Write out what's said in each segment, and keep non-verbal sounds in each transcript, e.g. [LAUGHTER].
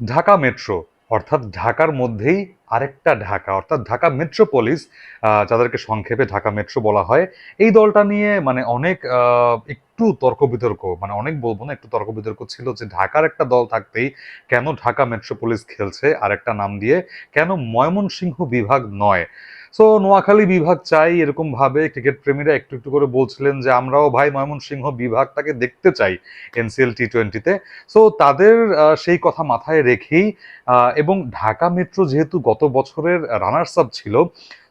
Dhaka metro, অর্থাৎ ঢাকার মধ্যেই আরেকটা ঢাকা, অর্থাৎ ঢাকা মেট্রোপলিস যাদেরকে সংক্ষেপে ঢাকা মেট্রো বলা হয়। এই দলটা নিয়ে মানে অনেক একটু তর্ক বিতর্ক মানে অনেক বলব না, একটু তর্ক বিতর্ক ছিল যে ঢাকার একটা দল থাকতেই কেন ঢাকা মেট্রোপলিস খেলছে আর একটা নাম দিয়ে কেন ময়মনসিংহ বিভাগ নয়। সো নোয়াখালী বিভাগ চাই এরকম ভাবে ক্রিকেট প্রেমীরা একটু একটু করে বলছিলেন যে, আমরাও ভাই ময়মনসিংহ বিভাগটাকে দেখতে চাই এনসিএল টি টোয়েন্টিতে সো তাদের সেই কথা মাথায় রেখেই এবং ঢাকা মেট্রো যেহেতু গত বছরের রানার্স আপ ছিল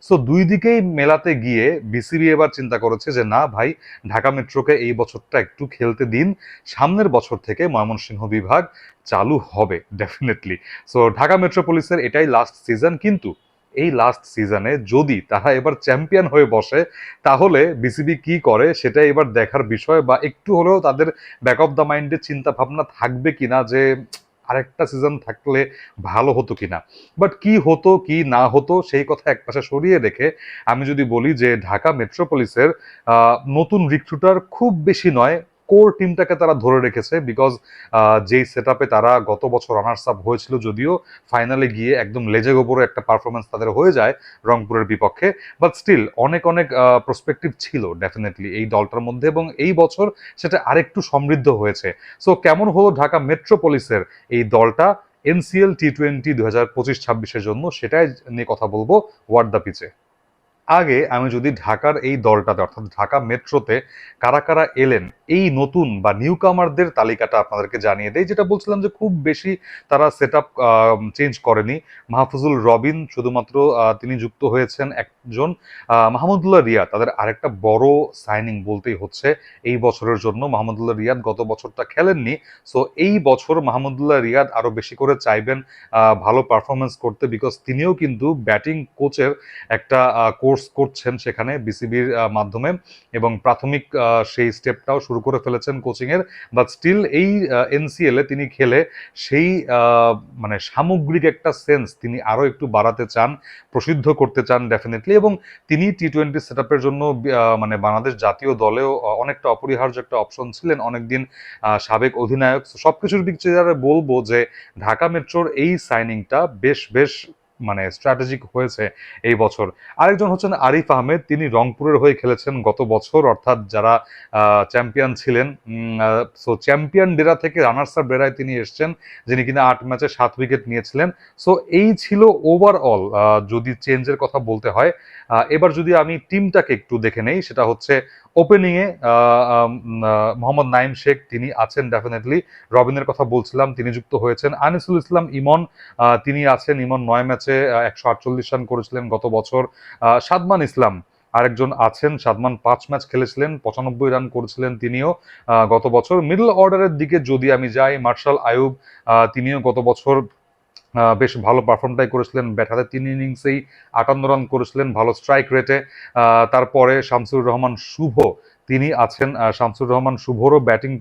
সো দুই দিকেই মেলাতে গিয়ে বিসিবি এবার চিন্তা করেছে যে, না ভাই, ঢাকা মেট্রোকে এই বছরটা একটু খেলতে দিন। সামনের বছর থেকে ময়মনসিংহ বিভাগ চালু হবে ডেফিনেটলি সো ঢাকা মেট্রোপলিসের এটাই লাস্ট সিজন কিন্তু এই লাস্ট সিজনে যদি তারা এবার চ্যাম্পিয়ন হয়ে বসে, তাহলে বিসিবি কি করে সেটা এবার দেখার বিষয় বা একটু হলেও তাদের ব্যাক অফ দ্য মাইন্ডে চিন্তা ভাবনা থাকবে কিনা যে আরেকটা সিজন থাকলে ভালো হতো কিনা। বাট কি হতো, কি না হতো, সেই কথা একপাশে সরিয়ে রেখে আমি যদি বলি যে ঢাকা মেট্রোপলিসের নতুন রিক্রুটার খুব বেশি নয় কোর টিমটাকে তারা ধরে রেখেছে বিকজ যেই সেট তারা গত বছর রানার্স আপ হয়েছিল যদিও ফাইনালে গিয়ে একদম লেজে গোবরে একটা পারফরমেন্স তাদের হয়ে যায় রংপুরের বিপক্ষে বাট স্টিল অনেক অনেক প্রসপেক্টিভ ছিল ডেফিনেটলি এই দলটার মধ্যে এবং এই বছর সেটা আরেকটু সমৃদ্ধ হয়েছে। সো কেমন হলো ঢাকা মেট্রোপলিসের এই দলটা এনসিএল টি টোয়েন্টি দু হাজার পঁচিশ ছাব্বিশের জন্য? সেটাই নিয়ে কথা বলব ওয়ার্ড দ্য পিচে আগে আমি যদি ঢাকার এই দলটাতে, অর্থাৎ ঢাকা মেট্রোতে কারা কারা এলেন, এই নতুন বা নিউ কামারদের তালিকাটা আপনাদেরকে জানিয়ে দেয় যেটা বলছিলাম যে খুব বেশি তারা সেট আপ চেঞ্জ করেনি। মাহফুজুল রবিন শুধুমাত্র তিনি যুক্ত হয়েছেন একজন মাহমুদুল্লাহ রিয়াদ। তাদের আরেকটা বড় সাইনিং বলতেই হচ্ছে, এই বছরের জন্য মাহমুদুল্লাহ রিয়াদ গত বছরটা খেলেননি। সো এই বছর মাহমুদুল্লাহ রিয়াদ আরও বেশি করে চাইবেন ভালো পারফরমেন্স করতে, বিকজ তিনিও কিন্তু ব্যাটিং কোচের একটা কোর্স করছেন সেখানে বিসিবির মাধ্যমে এবং প্রাথমিক সেই স্টেপটাও শুরু করে ফেলেছেন কোচিংয়ের। বাট স্টিল এই এনসিএল তিনি খেলে সেই মানে সামগ্রিক একটা সেন্স তিনি আরও একটু বাড়াতে চান প্রসিদ্ধ করতে চান ডেফিনেটলি এবং তিনি টি টোয়েন্টি সেট আপের জন্য মানে বাংলাদেশ জাতীয় দলেও অনেকটা অপরিহার্য একটা অপশন ছিলেন। অনেকদিন সাবেক অধিনায়ক। So, সবকিছুর দিক বলব যে ঢাকা মেট্রোর এই সাইনিংটা বেশ বেশ মানে স্ট্র্যাটেজিক হয়েছে এই বছর। আরেকজন হচ্ছেন আরিফ আহমেদ, তিনি রংপুরের হয়ে খেলেছেন গত বছর, অর্থাৎ যারা চ্যাম্পিয়ন ছিলেন সো চ্যাম্পিয়ন ডেরা থেকে রানার্স আপ ডেরায় তিনি এসছেন, যিনি কিনা আট ম্যাচে সাত উইকেট নিয়েছিলেন। সো এই ছিল ওভারঅল যদি চেঞ্জের কথা বলতে হয় এবার যদি আমি টিমটাকে একটু দেখে নেই, সেটা হচ্ছে ওপেনিংয়ে মোহাম্মদ নাইম শেখ তিনি আছেন ডেফিনেটলি রবিনের কথা বলছিলাম, তিনি যুক্ত হয়েছেন। আনিসুল ইসলাম, ইমন তিনি আছেন। ইমন নয় ম্যাচে একশো আটচল্লিশ রান করেছিলেন গত বছর। সাদমান ইসলাম আরেকজন আছেন, সাদমান পাঁচ ম্যাচ খেলেছিলেন, পঁচানব্বই রান করেছিলেন তিনিও গত বছর। মিডল অর্ডারের দিকে যদি আমি যাই, মার্শাল আয়ুব তিনিও গত বছর বেশ ভালো পারফর্মটাই করেছিলেন। ব্যাট হাতে তিন ইনিংসেই আটান্ন রান করেছিলেন, ভালো স্ট্রাইক রেটে তারপরে শামসুর রহমান শুভ, তিনি আছেন। শামসুর রহমান শুভরও ব্যাটিং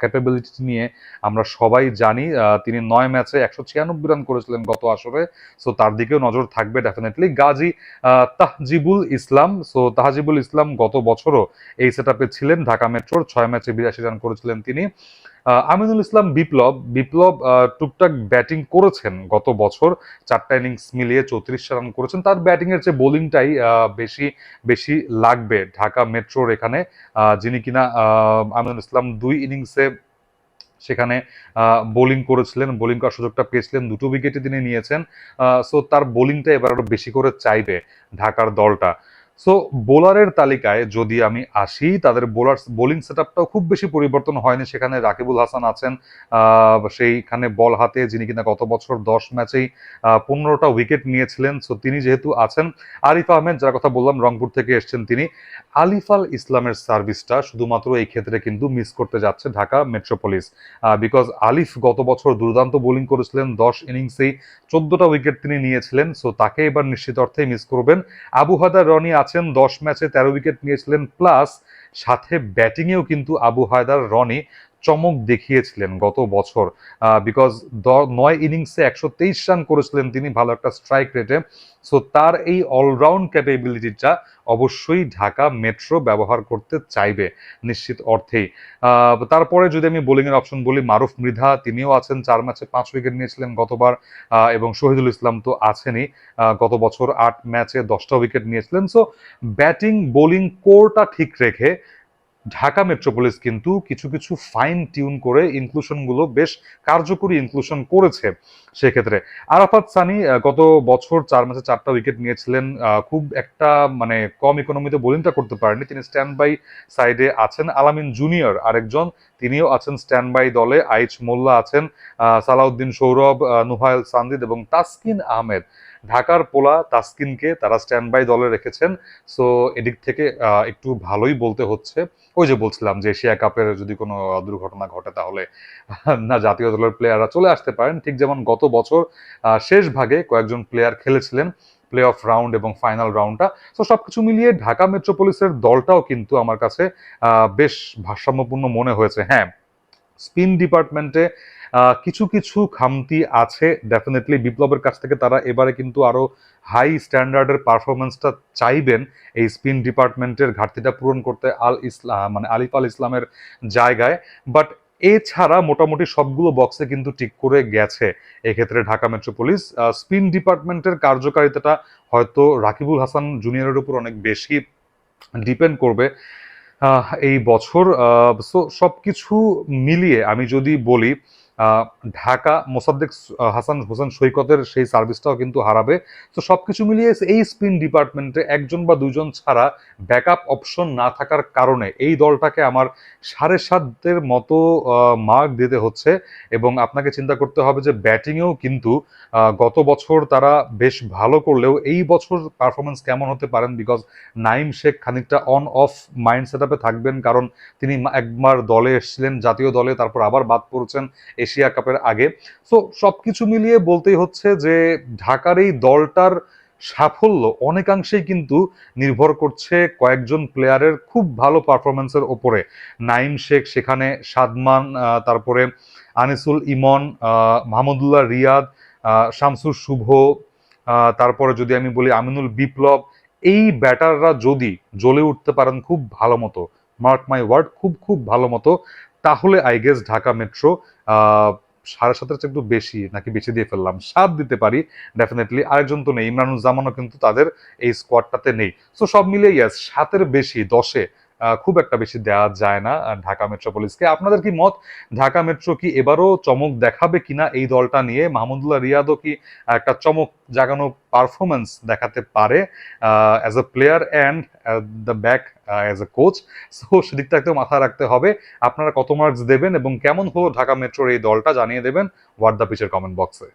ক্যাপাবিলিটি নিয়ে আমরা সবাই জানি। তিনি নয় ম্যাচে একশো ছিয়ানব্বই রান করেছিলেন গত আসরে। সো তার দিকেও নজর থাকবে ডেফিনেটলি গাজী তাহজিবুল ইসলাম। সো তাহজিবুল ইসলাম গত বছরও এই সেট ছিলেন। ঢাকা মেট্রোর ছয় ম্যাচে বিরাশি রান করেছিলেন তিনি। আমিনুল ইসলাম বিপ্লব বিপ্লব টুকটাক ব্যাটিং করেছেন গত বছর। চারটা ইনিংস মিলিয়ে চৌত্রিশ রান করেছেন। তার ব্যাটিং এর চেয়ে বোলিংটাই বেশি বেশি লাগবে ঢাকা মেট্রোর এখানে। যিনি কিনা আমিনুল ইসলাম দুই ইনিংসে সেখানে বোলিং করেছিলেন। বোলিং করার সুযোগটা পেয়েছিলেন। দুটো উইকেটে তিনি নিয়েছেন। সো তার বোলিংটা এবার আরও বেশি করে চাইবে ঢাকার দলটা। সো বোলারের তালিকায় যদি আমি আসি, তাদের বোলার বোলিং সেটআপটাও খুব বেশি পরিবর্তন হয়নি। সেখানে রাকিবুল হাসান আছেন সেইখানে বল হাতে, যিনি কিনা গত বছর দশ ম্যাচেই পনেরোটা উইকেট নিয়েছিলেন। সো তিনি যেহেতু আছেন, আরিফ আহমেদ, যার কথা বললাম, রংপুর থেকে এসছেন তিনি, আলিফ আল ইসলামের সার্ভিসটা শুধুমাত্র এই ক্ষেত্রে কিন্তু মিস করতে যাচ্ছে ঢাকা মেট্রোপলিস বিকজ আলিফ গত বছর দুর্দান্ত বোলিং করেছিলেন, দশ ইনিংসেই চোদ্দটা উইকেট তিনি নিয়েছিলেন। সো তাকে এবার নিশ্চিত অর্থে মিস করবেন। আবু হায়দার রনি আছেন দশ ম্যাচে তেরো উইকেট নিয়েছিলেন প্লাস সাথে ব্যাটিংয়েও কিন্তু আবু হায়দার রনি চমক দেখিয়েছিলেন গত বছর। বিকজ নয় ইনিংসে একশো তেইশ রান করেছিলেন তিনি, ভালো একটা স্ট্রাইক রেটে সো তার এই অলরাউন্ড ক্যাপেবিলিটিটা অবশ্যই ঢাকা মেট্রো ব্যবহার করতে চাইবে, নিশ্চিত অর্থেই। তারপরে যদি আমি বোলিংয়ের অপশন বলি, মারুফ মৃধা, তিনিও আছেন, চার ম্যাচে পাঁচ উইকেট নিয়েছিলেন গতবার। এবং শহীদুল ইসলাম তো আছেনই। গত বছর আট ম্যাচে দশটা উইকেট নিয়েছিলেন। সো ব্যাটিং বোলিং কোরটা ঠিক রেখে ঢাকা মেট্রোপলিস কিন্তু কিছু কিছু ফাইন টিউন করে ইনক্লুশনগুলো বেশ কার্যকরী ইনক্লুশন করেছে সেক্ষেত্রে। আরাফাত সানি গত বছর চার মাসে চারটা উইকেট নিয়েছিলেন খুব একটা মানে কম ইকোনমিতে বোলিংটা করতে পারেননি। তিনি স্ট্যান্ড বাই সাইডে আছেন। আলামিন জুনিয়র আরেকজন তিনিও আছেন স্ট্যান্ড বাই দলে। আইচ মোল্লা আছেন সালাউদ্দিন সৌরভ আহ, নুহায়েল সান্দিদ এবং তাসকিন আহমেদ। ঢাকার পোলা তাসকিনকে তারা স্ট্যান্ড বাই দলে রেখেছেন। সো এদিক থেকে একটু ভালোই বলতে হচ্ছে। ওই যে বলছিলাম যে এশিয়া কাপের যদি কোনো দুর্ঘটনা ঘটে তাহলে [LAUGHS] না জাতীয় দলের প্লেয়াররা চলে আসতে পারেন। ঠিক যেমন গত বছর শেষ ভাগে কয়েকজন প্লেয়ার খেলেছিলেন। প্লে অফ রাউন্ড এবং ফাইনাল রাউন্ডটা তো সবকিছু মিলিয়ে ঢাকা মেট্রোপলিসের দলটাও কিন্তু আমার কাছে বেশ ভারসাম্যপূর্ণ মনে হয়েছে। হ্যাঁ স্পিন ডিপার্টমেন্টে কিছু কিছু খামতি আছে। ডেফিনেটলি বিপ্লবের কাছ থেকে তারা এবারে কিন্তু আরও হাই স্ট্যান্ডার্ডের পারফরমেন্সটা চাইবেন এই স্পিন ডিপার্টমেন্টের ঘাটতিটা পূরণ করতে আল ইসলাম মানে আলিফ আল ইসলামের জায়গায়। বাট এছাড়া মোটামুটি সবগুলো বক্সে কিন্তু ঠিক করে গেছে। এক্ষেত্রে ঢাকা মেট্রোপলিস স্পিন ডিপার্টমেন্টের কার্যকারিতাটা হয়তো রাকিবুল হাসান জুনিয়রের উপর অনেক বেশি ডিপেন্ড করবে এই বছর। সো সবকিছু মিলিয়ে আমি যদি বলি ঢাকা মোসাদ্দেক হাসান হোসেন সৈকতের সেই সার্ভিসটাও কিন্তু হারাবে। তো সবকিছু মিলিয়ে এই স্পিন ডিপার্টমেন্টে একজন বা দুজন ছাড়া ব্যাকআপ অপশন না থাকার কারণে এই দলটাকে আমার সাড়ে সাতের মতো মার্ক দিতে হচ্ছে এবং আপনাকে চিন্তা করতে হবে যে ব্যাটিংয়েও কিন্তু গত বছর তারা বেশ ভালো করলেও এই বছর পারফরমেন্স কেমন হতে পারেন? বিকজ নাইম শেখ খানিকটা অন অফ মাইন্ড সেট থাকবেন, কারণ তিনি একবার দলে এসেছিলেন, জাতীয় দলে, তারপর আবার বাদ পড়েছেন এশিয়া কাপের আগে। সো সবকিছু মিলিয়ে বলতেই হচ্ছে যে, ঢাকার এই দলটার সাফল্য অনেকাংশেই কিন্তু নির্ভর করছে কয়েকজন প্লেয়ারের খুব ভালো পারফরমেন্সের ওপরে। নাইম শেখ সেখানে, সাদমান তারপরে আনিসুল ইমন মাহমুদুল্লাহ রিয়াদ শামসুর শুভ তারপরে যদি আমি বলি আমিনুল বিপ্লব, এই ব্যাটাররা যদি জ্বলে উঠতে পারেন খুব ভালো মতো। মার্ক মাই ওয়ার্ড খুব খুব ভালো মতো। তাহলে আই গেস ঢাকা মেট্রো সাড়ে সাতের চেয়ে একটু বেশি নাকি বেশি দিয়ে ফেললাম। সাত দিতে পারি ডেফিনেটলি আরেকজন তো নেই, ইমরানুজ্জামানও কিন্তু তাদের এই স্কোয়াডটাতে নেই। সো সব মিলিয়ে ইয়াস সাতের বেশি, দশে। খুব একটা বেশি দেওয়া যায় না ঢাকা মেট্রোপলিসকে। আপনাদের কি মত? ঢাকা মেট্রো কি এবারও চমক দেখাবে কিনা এই দলটা নিয়ে? মাহমুদুল্লাহ রিয়াদও কি একটা চমক জাগানো পারফরমেন্স দেখাতে পারে as a player and the back as a coach so সেদিকটা একটু মাথায় রাখতে হবে। আপনারা কত মার্কস দেবেন এবং কেমন হলো ঢাকা মেট্রোর এই দলটা জানিয়ে দেবেন হোয়াট দ্য পিচের কমেন্ট বক্সে